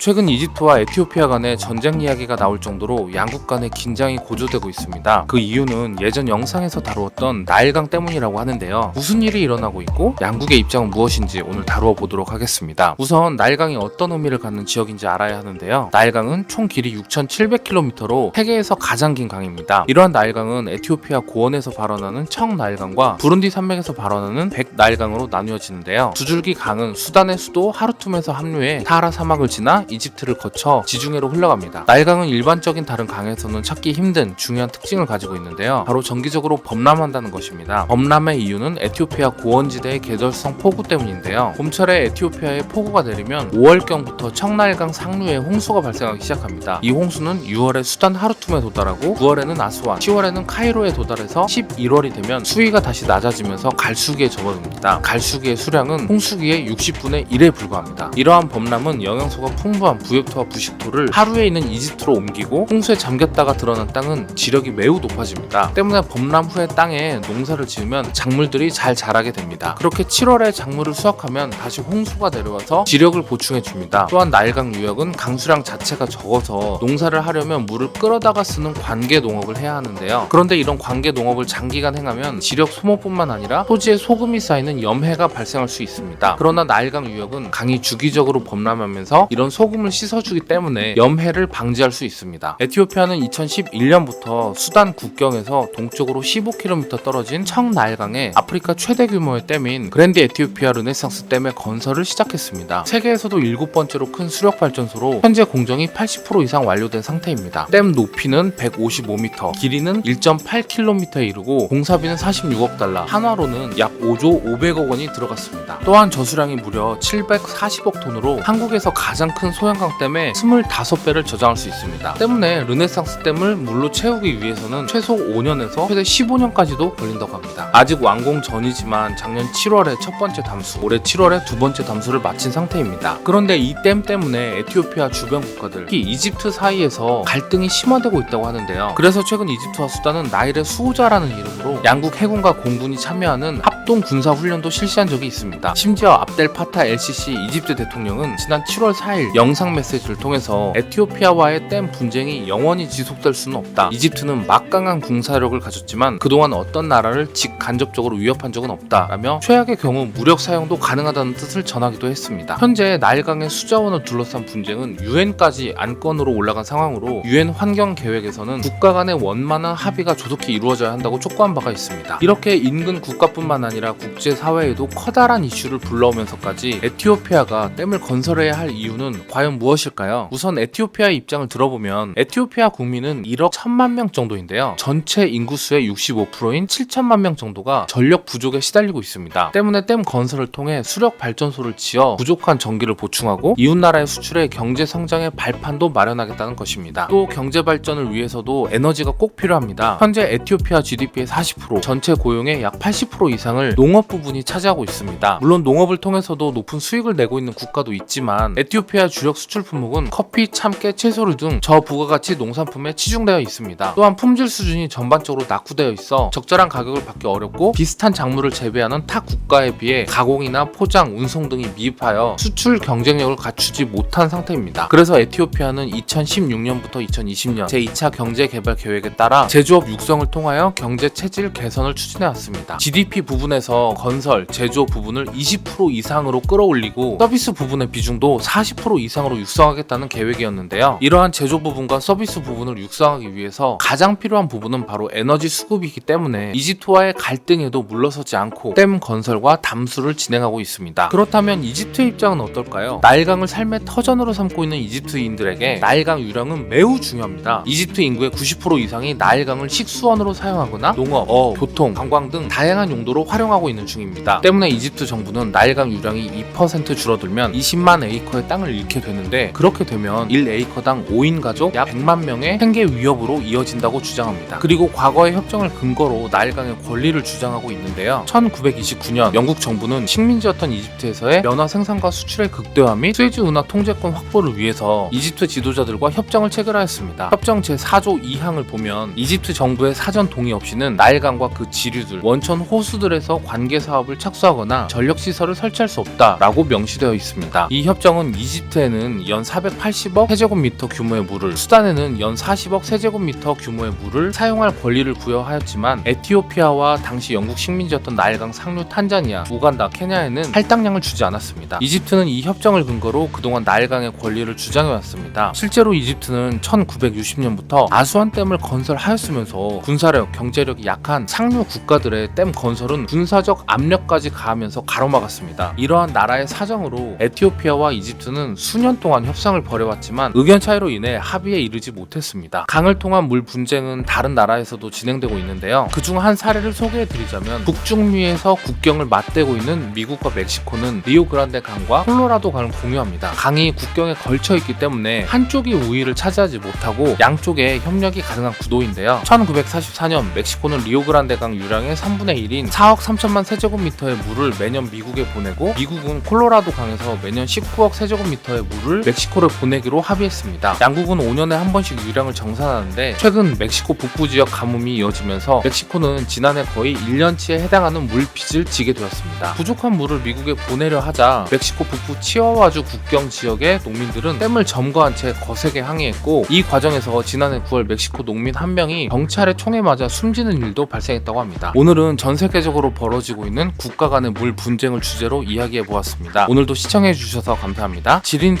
최근 이집트와 에티오피아 간의 전쟁 이야기가 나올 정도로 양국 간의 긴장이 고조되고 있습니다. 그 이유는 예전 영상에서 다루었던 나일강 때문이라고 하는데요. 무슨 일이 일어나고 있고 양국의 입장은 무엇인지 오늘 다루어 보도록 하겠습니다. 우선 나일강이 어떤 의미를 갖는 지역인지 알아야 하는데요. 나일강은 총 길이 6,700km로 세계에서 가장 긴 강입니다. 이러한 나일강은 에티오피아 고원에서 발원하는 청 나일강과 부룬디 산맥에서 발원하는 백 나일강으로 나뉘어지는데요. 두 줄기 강은 수단의 수도 하르툼에서 합류해 사하라 사막을 지나 이집트를 거쳐 지중해로 흘러갑니다. 나일강은 일반적인 다른 강에서는 찾기 힘든 중요한 특징을 가지고 있는데요. 바로 정기적으로 범람한다는 것입니다. 범람의 이유는 에티오피아 고원지대의 계절성 폭우 때문인데요. 봄철에 에티오피아에 폭우가 내리면 5월경부터 청나일강 상류에 홍수가 발생하기 시작합니다. 이 홍수는 6월에 수단 하르툼에 도달하고 9월에는 아스완, 10월에는 카이로에 도달해서 11월이 되면 수위가 다시 낮아지면서 갈수기에 접어듭니다. 갈수기의 수량은 홍수기의 60분의 1에 불과합니다. 이러한 범람은 영양소가 풍부 한 부엽토와 부식토를 하루에 있는 이집트로 옮기고 홍수에 잠겼다가 드러난 땅은 지력이 매우 높아집니다. 때문에 범람 후에 땅에 농사를 지으면 작물들이 잘 자라게 됩니다. 그렇게 7월에 작물을 수확하면 다시 홍수가 내려와서 지력을 보충해 줍니다. 또한 나일강 유역은 강수량 자체가 적어서 농사를 하려면 물을 끌어다가 쓰는 관계 농업을 해야 하는데요. 그런데 이런 관계 농업을 장기간 행하면 지력 소모뿐만 아니라 토지에 소금이 쌓이는 염해가 발생할 수 있습니다. 그러나 나일강 유역은 강이 주기적으로 범람하면서 이런 소금 을 씻어주기 때문에 염해를 방지할 수 있습니다. 에티오피아는 2011년부터 수단 국경에서 동쪽으로 15km 떨어진 청나일강에 아프리카 최대 규모의 댐인 그랜드 에티오피아 르네상스 댐의 건설을 시작했습니다. 세계에서도 7번째로 큰 수력 발전소로 현재 공정이 80% 이상 완료된 상태입니다. 댐 높이는 155m, 길이는 1.8km에 이르고 공사비는 46억 달러, 한화로는 약 5조 500억 원이 들어갔습니다. 또한 저수량이 무려 740억 톤으로 한국에서 가장 큰 소양강 댐의 25배를 저장할 수 있습니다. 때문에 르네상스 댐을 물로 채우기 위해서는 최소 5년에서 최대 15년까지도 걸린다고 합니다. 아직 완공 전이지만 작년 7월에 첫 번째 담수, 올해 7월에 두 번째 담수를 마친 상태입니다. 그런데 이 댐 때문에 에티오피아 주변 국가들, 특히 이집트 사이에서 갈등이 심화되고 있다고 하는데요. 그래서 최근 이집트와 수단은 나일의 수호자라는 이름으로 양국 해군과 공군이 참여하는 합동 군사 훈련도 실시한 적이 있습니다. 심지어 압델 파타 LCC 이집트 대통령은 지난 7월 4일 영상 메시지를 통해서 에티오피아와의 댐 분쟁이 영원히 지속될 수는 없다. 이집트는 막강한 군사력을 가졌지만 그동안 어떤 나라를 직간접적으로 위협한 적은 없다 라며 최악의 경우 무력 사용도 가능하다는 뜻을 전하기도 했습니다. 현재 나일강의 수자원을 둘러싼 분쟁은 유엔까지 안건으로 올라간 상황으로 유엔 환경 계획에서는 국가 간의 원만한 합의가 조속히 이루어져야 한다고 촉구한 바가 있습니다. 이렇게 인근 국가뿐만 아니라 국제 사회에도 커다란 이슈를 불러오면서까지 에티오피아가 댐을 건설해야 할 이유는 과연 무엇일까요? 우선 에티오피아의 입장을 들어보면 에티오피아 국민은 1억 1천만 명 정도인데요. 전체 인구수의 65%인 7천만 명 정도가 전력 부족에 시달리고 있습니다. 때문에 댐 건설을 통해 수력 발전소를 지어 부족한 전기를 보충하고 이웃 나라의 수출에 경제 성장의 발판도 마련하겠다는 것입니다. 또 경제 발전을 위해서도 에너지가 꼭 필요합니다. 현재 에티오피아 GDP의 40%, 전체 고용의 약 80% 이상 을 농업 부분이 차지하고 있습니다. 물론 농업을 통해서도 높은 수익을 내고 있는 국가도 있지만 에티오피아 주력 수출 품목은 커피, 참깨, 채소류 등 저부가가치 농산품에 치중되어 있습니다. 또한 품질 수준이 전반적으로 낙후되어 있어 적절한 가격을 받기 어렵고 비슷한 작물을 재배하는 타 국가에 비해 가공이나 포장, 운송 등이 미흡하여 수출 경쟁력을 갖추지 못한 상태입니다. 그래서 에티오피아는 2016년부터 2020년 제2차 경제 개발 계획에 따라 제조업 육성을 통하여 경제 체질 개선을 추진해 왔습니다. GDP 부분에 서 건설, 제조업 부분을 20% 이상으로 끌어올리고 서비스 부분의 비중도 40% 이상으로 육성하겠다는 계획이었는데요. 이러한 제조 부분과 서비스 부분을 육성하기 위해서 가장 필요한 부분은 바로 에너지 수급이기 때문에 이집트와의 갈등에도 물러서지 않고 댐 건설과 담수를 진행하고 있습니다. 그렇다면 이집트의 입장은 어떨까요? 나일강을 삶의 터전으로 삼고 있는 이집트인들에게 나일강 유령은 매우 중요합니다. 이집트 인구의 90% 이상이 나일강을 식수원으로 사용하거나 농업, 어, 교통, 관광 등 다양한 용도로 활용 하고 있는 중입니다. 때문에 이집트 정부는 나일강 유량이 2% 줄어들면 20만 에이커의 땅을 잃게 되는데 그렇게 되면 1에이커당 5인 가족 약 100만 명의 생계 위협으로 이어진다고 주장합니다. 그리고 과거의 협정을 근거로 나일강의 권리를 주장하고 있는데요. 1929년 영국 정부는 식민지였던 이집트에서의 면화 생산과 수출의 극대화 및 스웨즈 운하 통제권 확보를 위해서 이집트 지도자들과 협정을 체결하였습니다. 협정 제4조 2항을 보면 이집트 정부의 사전 동의 없이는 나일강과 그 지류들, 원천 호수들에서 내에서 관계 사업을 착수하거나 전력 시설을 설치할 수 없다라고 명시되어 있습니다. 이 협정은 이집트에는 연 480억 세제곱미터 규모의 물을, 수단에는 연 40억 세제곱미터 규모의 물을 사용할 권리를 부여하였지만 에티오피아와 당시 영국 식민지였던 나일강 상류 탄자니아, 우간다, 케냐에는 할당량을 주지 않았습니다. 이집트는 이 협정을 근거로 그동안 나일강의 권리를 주장해왔습니다. 실제로 이집트는 1960년부터 아수안 댐을 건설하였으면서 군사력, 경제력이 약한 상류 국가들의 댐 건설은 군 사적 압력까지 가하면서 가로막았습니다. 이러한 나라의 사정으로 에티오피아와 이집트는 수년 동안 협상을 벌여왔지만 의견 차이로 인해 합의에 이르지 못했습니다. 강을 통한 물 분쟁은 다른 나라에서도 진행되고 있는데요. 그중 한 사례를 소개해드리자면 북중미에서 국경을 맞대고 있는 미국과 멕시코는 리오그란데 강과 콜로라도 강을 공유합니다. 강이 국경에 걸쳐 있기 때문에 한쪽이 우위를 차지하지 못하고 양쪽에 협력이 가능한 구도인데요. 1944년 멕시코는 리오그란데 강 유량의 3분의 1인 4억 3천만 세제곱미터의 물을 매년 미국에 보내고 미국은 콜로라도 강에서 매년 19억 세제곱미터의 물을 멕시코를 보내기로 합의했습니다. 양국은 5년에 한 번씩 유량을 정산하는데 최근 멕시코 북부 지역 가뭄이 이어지면서 멕시코는 지난해 거의 1년치에 해당하는 물빚을 지게 되었습니다. 부족한 물을 미국에 보내려 하자 멕시코 북부 치와와주 국경 지역의 농민들은 댐을 점거한 채 거세게 항의했고 이 과정에서 지난해 9월 멕시코 농민 한 명이 경찰의 총에 맞아 숨지는 일도 발생했다고 합니다. 오늘은 전 세계적으로 벌어지고 있는 국가 간의 물 분쟁을 주제로 이야기해 보았습니다. 오늘도 시청해 주셔서 감사합니다. 지린